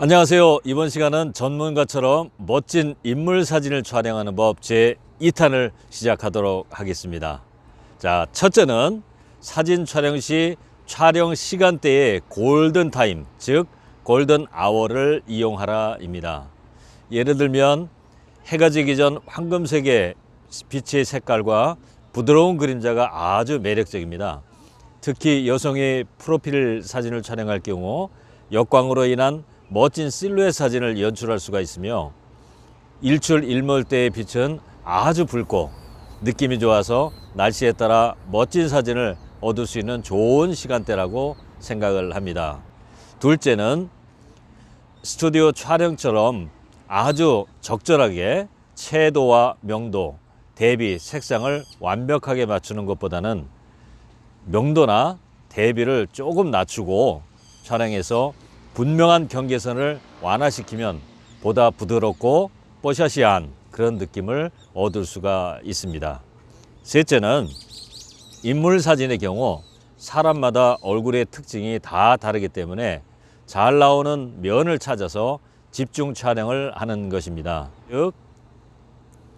안녕하세요. 이번 시간은 전문가처럼 멋진 인물 사진을 촬영하는 법 제 2탄을 시작하도록 하겠습니다. 자, 첫째는 사진 촬영 시 촬영 시간대의 골든 타임, 즉 골든 아워를 이용하라 입니다. 예를 들면 해가 지기 전 황금색의 빛의 색깔과 부드러운 그림자가 아주 매력적입니다. 특히 여성의 프로필 사진을 촬영할 경우 역광으로 인한 멋진 실루엣 사진을 연출할 수가 있으며 일출 일몰 때의 빛은 아주 붉고 느낌이 좋아서 날씨에 따라 멋진 사진을 얻을 수 있는 좋은 시간대라고 생각을 합니다. 둘째는 스튜디오 촬영처럼 아주 적절하게 채도와 명도, 대비, 색상을 완벽하게 맞추는 것보다는 명도나 대비를 조금 낮추고 촬영해서 분명한 경계선을 완화시키면 보다 부드럽고 뽀샤시한 그런 느낌을 얻을 수가 있습니다. 셋째는 인물 사진의 경우 사람마다 얼굴의 특징이 다 다르기 때문에 잘 나오는 면을 찾아서 집중 촬영을 하는 것입니다. 즉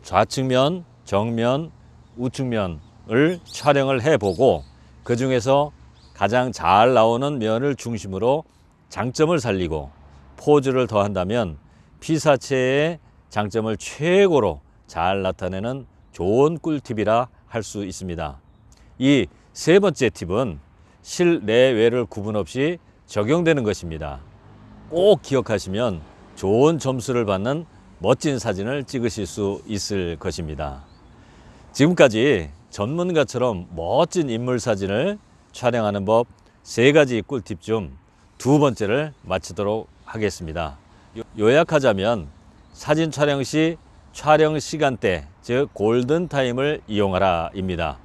좌측면, 정면, 우측면을 촬영을 해보고 그 중에서 가장 잘 나오는 면을 중심으로 장점을 살리고 포즈를 더한다면 피사체의 장점을 최고로 잘 나타내는 좋은 꿀팁이라 할 수 있습니다. 이 세 번째 팁은 실내외를 구분 없이 적용되는 것입니다. 꼭 기억하시면 좋은 점수를 받는 멋진 사진을 찍으실 수 있을 것입니다. 지금까지 전문가처럼 멋진 인물 사진을 촬영하는 법 세 가지 꿀팁 중 두 번째를 마치도록 하겠습니다. 요- 요약하자면 사진 촬영 시 촬영 시간대, 즉 골든 타임을 이용하라 입니다.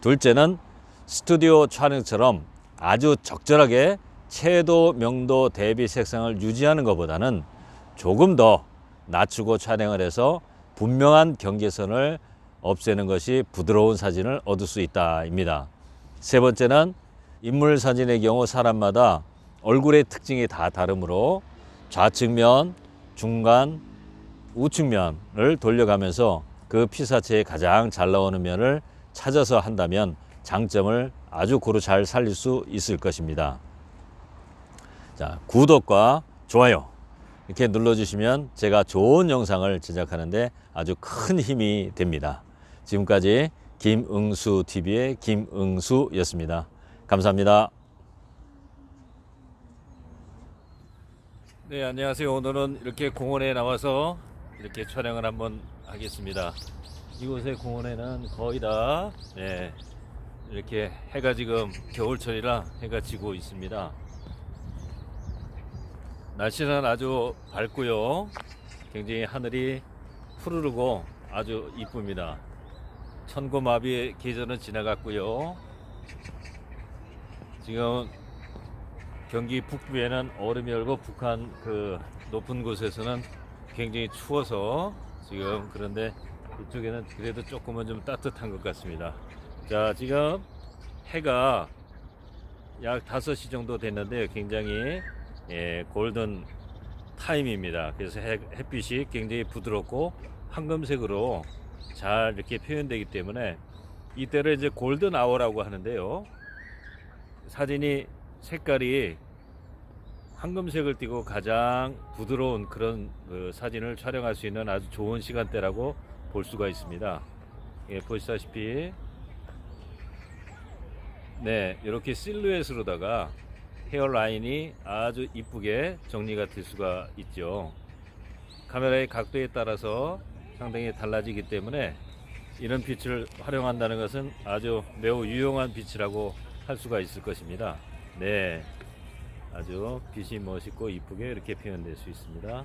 둘째는 스튜디오 촬영처럼 아주 적절하게 채도, 명도, 대비 색상을 유지하는 것보다는 조금 더 낮추고 촬영을 해서 분명한 경계선을 없애는 것이 부드러운 사진을 얻을 수 있다입니다. 세 번째는 인물 사진의 경우 사람마다 얼굴의 특징이 다 다르므로 좌측면, 중간, 우측면을 돌려가면서 그 피사체에 가장 잘 나오는 면을 찾아서 한다면 장점을 아주 고루 잘 살릴 수 있을 것입니다. 자, 구독과 좋아요 이렇게 눌러주시면 제가 좋은 영상을 제작하는데 아주 큰 힘이 됩니다. 지금까지 김응수 TV의 김응수였습니다. 감사합니다. 네, 안녕하세요. 오늘은 이렇게 공원에 나와서 이렇게 촬영을 한번 하겠습니다. 이곳의 공원에는 거의 다 네, 이렇게 해가 지금 겨울철이라 해가 지고 있습니다. 날씨는 아주 밝고요. 굉장히 하늘이 푸르르고 아주 이쁩니다. 천고마비의 계절은 지나갔고요. 지금 경기 북부에는 얼음이 얼고 북한 그 높은 곳에서는 굉장히 추워서 지금 그런데 이쪽에는 그래도 조금은 좀 따뜻한 것 같습니다. 자, 지금 해가 약 5시 정도 됐는데 굉장히 예, 골든 타임입니다. 그래서 해, 햇빛이 굉장히 부드럽고 황금색으로 잘 이렇게 표현되기 때문에 이때를 이제 골든 아워라고 하는데요. 사진이 색깔이 황금색을 띠고 가장 부드러운 그런 그 사진을 촬영할 수 있는 아주 좋은 시간대라고 볼 수가 있습니다. 예, 보시다시피 네, 이렇게 실루엣으로다가 헤어라인이 아주 이쁘게 정리가 될 수가 있죠. 카메라의 각도에 따라서 상당히 달라지기 때문에 이런 빛을 활용한다는 것은 아주 매우 유용한 빛이라고 할 수가 있을 것입니다. 네. 아주 빛이 멋있고 이쁘게 이렇게 표현될 수 있습니다.